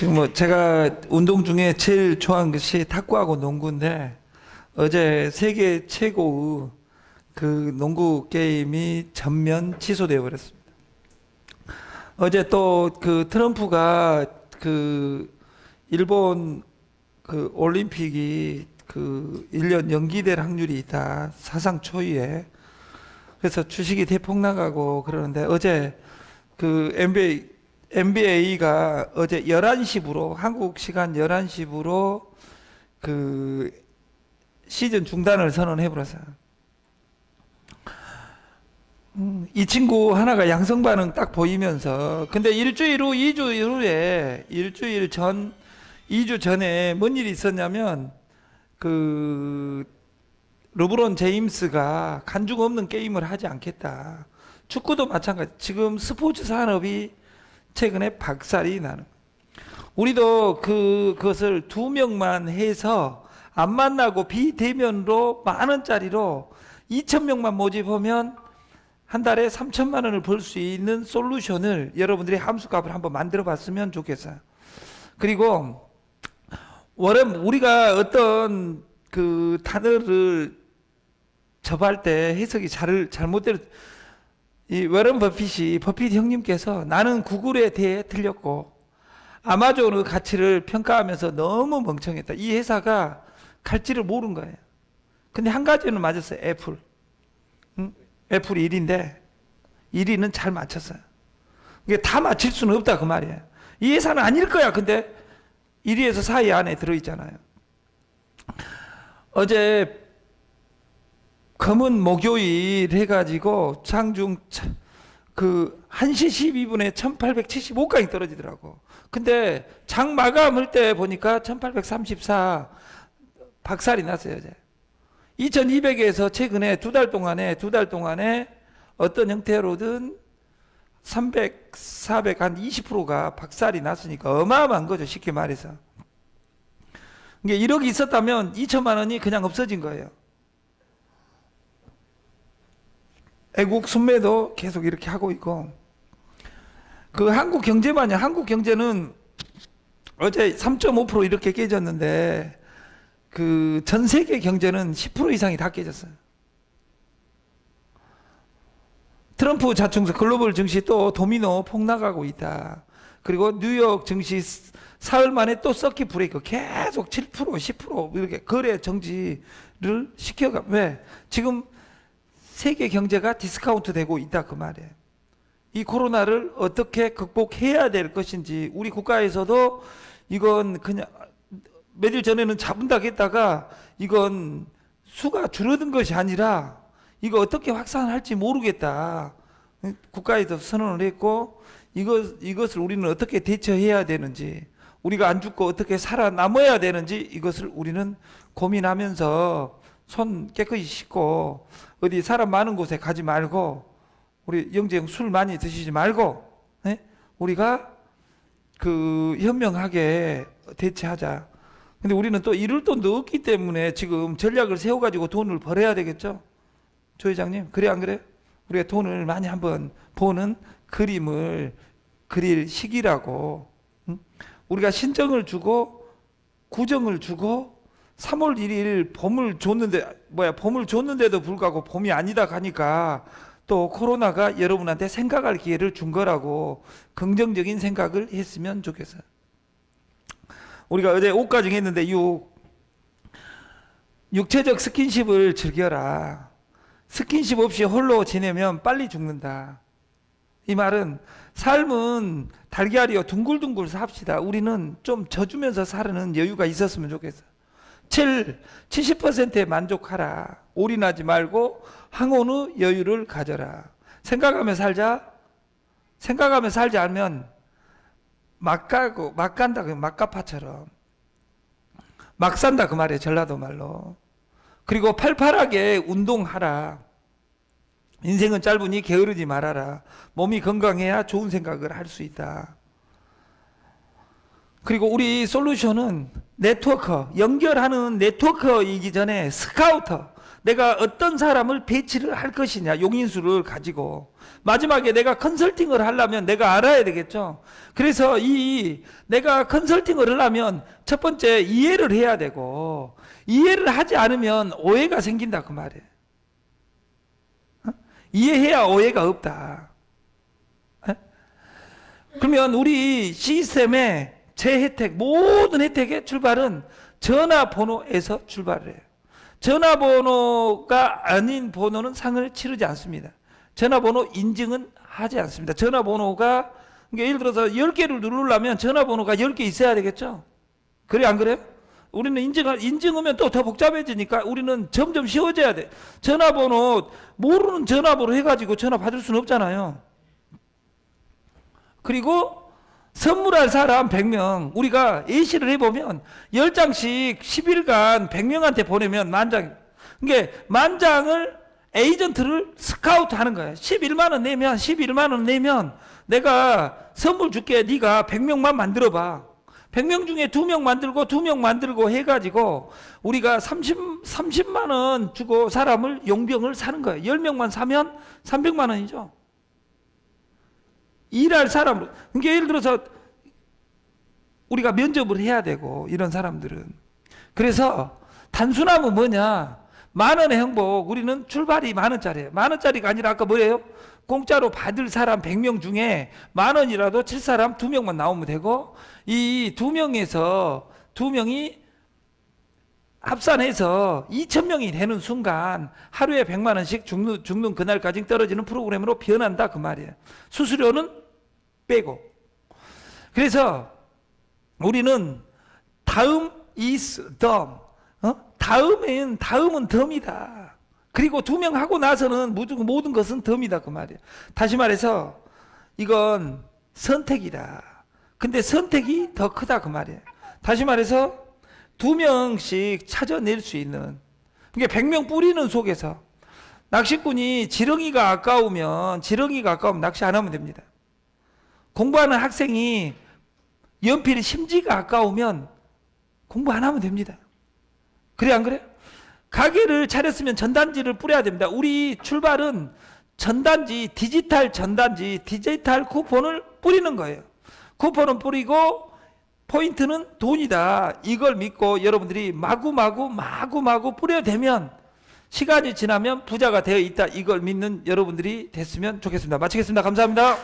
지금 뭐 제가 운동 중에 제일 좋아하는 것이 탁구하고 농구인데 어제 세계 최고의 그 농구 게임이 전면 취소되어 버렸습니다. 어제 또 그 트럼프가 그 일본 그 올림픽이 그 1년 연기될 확률이 있다. 사상 초유의. 그래서 주식이 대폭 나가고 그러는데 어제 그 NBA NBA가 어제 11시부로 한국 시간 11시부로 그 시즌 중단을 선언해 버렸어요. 음, 이 친구 하나가 양성 반응 딱 보이면서 근데 일주일 후, 2주 후에 일주일 전, 2주 전에 뭔 일이 있었냐면 그 르브론 제임스가 간중 없는 게임을 하지 않겠다. 축구도 마찬가지. 지금 스포츠 산업이 최근에 박살이 나는. 우리도 그 그것을 두 명만 해서 안 만나고 비대면으로 만 원짜리로 2천 명만 모집하면 한 달에 3천만 원을 벌 수 있는 솔루션을 여러분들이 함수값을 한번 만들어 봤으면 좋겠어요. 그리고 워렌 우리가 어떤 그 단어를 접할 때 해석이 잘 잘못되어 이 워런 버핏이 버핏 형님께서 나는 구글에 대해 틀렸고 아마존의 가치를 평가하면서 너무 멍청했다. 이 회사가 갈지를 모른 거예요. 근데 한 가지는 맞았어요. 애플. 응? 애플 1위인데 1위는 잘 맞췄어요. 이게 다 맞힐 수는 없다 그 말이에요. 이 회사는 아닐 거야. 근데 1위에서 4위 안에 들어 있잖아요. 어제 검은 목요일 해가지고 차- 그 1시 12분에 1875까지 떨어지더라고. 근데 장 마감할 때 보니까 1834 박살이 났어요, 어제. 2200에서 최근에 두 달 동안에 두 달 동안에 어떤 형태로든 300, 400, 한 20%가 박살이 났으니까 어마어마한 거죠, 쉽게 말해서. 이게 1억이 있었다면 2천만 원이 그냥 없어진 거예요. 애국 순매도 계속 이렇게 하고 있고 그 한국 경제만요. 한국 경제는 어제 3.5% 이렇게 깨졌는데 그 전 세계 경제는 10% 이상이 다 깨졌어요. 트럼프 자충수 글로벌 증시 또 도미노 폭락하고 있다. 그리고 뉴욕 증시 사흘 만에 또 서킷 브레이크 계속 7% 10% 이렇게 거래 정지를 시켜가 왜 지금 세계 경제가 디스카운트 되고 있다 그 말이에요. 이 코로나를 어떻게 극복해야 될 것인지 우리 국가에서도 이건 그냥 며칠 전에는 잡은다고 했다가 이건 수가 줄어든 것이 아니라 이거 어떻게 확산할지 모르겠다. 국가에서 선언을 했고 이것 이것을 우리는 어떻게 대처해야 되는지 우리가 안 죽고 어떻게 살아남아야 되는지 이것을 우리는 고민하면서 손 깨끗이 씻고 어디 사람 많은 곳에 가지 말고 우리 영재형 술 많이 드시지 말고 예? 우리가 그 현명하게 대처하자. 근데 우리는 또 이럴 돈도 없기 때문에 지금 전략을 세워가지고 돈을 벌어야 되겠죠. 조 회장님, 그래 안 그래? 우리가 돈을 많이 한번 보는 그림을 그릴 시기라고. 응? 우리가 신정을 주고 구정을 주고 3월 1일 봄을 줬는데 뭐야 봄을 줬는데도 불구하고 봄이 아니다 가니까 또 코로나가 여러분한테 생각할 기회를 준 거라고 긍정적인 생각을 했으면 좋겠어요. 우리가 어제 옷가정 했는데 육 육체적 스킨십을 즐겨라. 스킨십 없이 홀로 지내면 빨리 죽는다. 이 말은 삶은 달걀이요 둥글둥글 삽시다. 우리는 좀 져주면서 사는 여유가 있었으면 좋겠어. 7, 70%에 만족하라. 올인하지 말고 항온의 여유를 가져라. 생각하며 살자. 생각하며 살지 않으면 막 가고 막 간다 그 막가파처럼 막 산다 그 말이에요 전라도 말로 그리고 팔팔하게 운동하라 인생은 짧으니 게으르지 말아라 몸이 건강해야 좋은 생각을 할 수 있다 그리고 우리 솔루션은 네트워커 연결하는 네트워커이기 전에 스카우터 내가 어떤 사람을 배치를 할 것이냐 용인수를 가지고 마지막에 내가 컨설팅을 하려면 내가 알아야 되겠죠. 그래서 이 내가 컨설팅을 하려면 첫 번째 이해를 해야 되고 이해를 하지 않으면 오해가 생긴다 그 말이에요. 어? 이해해야 오해가 없다. 에? 그러면 우리 시스템의 제 혜택 모든 혜택의 출발은 전화번호에서 출발을 해요. 전화번호가 아닌 번호는 상을 치르지 않습니다. 전화번호 인증은 하지 않습니다. 전화번호가 그러니까 예를 들어서 10개를 누르려면 전화번호가 10개 있어야 되겠죠? 그래 안 그래요? 우리는 인증 인증하면 또 더 복잡해지니까 우리는 점점 쉬워져야 돼. 전화번호 모르는 전화번호 해 가지고 전화 받을 수는 없잖아요. 그리고 선물할 사람 100명. 우리가 예시를 해보면 10장씩 10일간 100명한테 보내면 만장 그게 만장을 에이전트를 스카우트 하는 거예요. 11만 원 내면 11만 원 내면 내가 선물 줄게. 네가 100명만 만들어 봐. 100명 중에 2명 만들고 2명 만들고 해가지고 우리가 30, 30만 원 주고 사람을 용병을 사는 거예요. 10명만 사면 300만 원이죠 일할 사람으로. 그러니까 예를 들어서 우리가 면접을 해야 되고 이런 사람들은 그래서 단순함은 뭐냐? 만 원의 행복 우리는 출발이 만 원짜리예요. 만 원짜리가 아니라 아까 뭐예요? 공짜로 받을 사람 100명 중에 만 원이라도 칠 사람 두 명만 나오면 되고 이두 명에서 두 명이 합산해서 2천 명이 되는 순간 하루에 100만 원씩 죽는, 죽는 그날까지 떨어지는 프로그램으로 변한다 그 말이에요. 수수료는 빼고. 그래서 우리는 다음 is 덤. 어? 다음엔 다음은 덤이다. 그리고 두 명 하고 나서는 모든, 모든 것은 덤이다 그 말이에요. 다시 말해서 이건 선택이다. 근데 선택이 더 크다 그 말이에요. 다시 말해서 두 명씩 찾아낼 수 있는 그러니까 100명 뿌리는 속에서 낚시꾼이 지렁이가 아까우면 지렁이가 아까우면 낚시 안 하면 됩니다. 공부하는 학생이 연필 심지가 아까우면 공부 안 하면 됩니다. 그래 안 그래? 가게를 차렸으면 전단지를 뿌려야 됩니다. 우리 출발은 전단지, 디지털 전단지, 디지털 쿠폰을 뿌리는 거예요. 쿠폰은 뿌리고 포인트는 돈이다. 이걸 믿고 여러분들이 마구 마구 마구 마구 뿌려대면 시간이 지나면 부자가 되어 있다. 이걸 믿는 여러분들이 됐으면 좋겠습니다. 마치겠습니다. 감사합니다.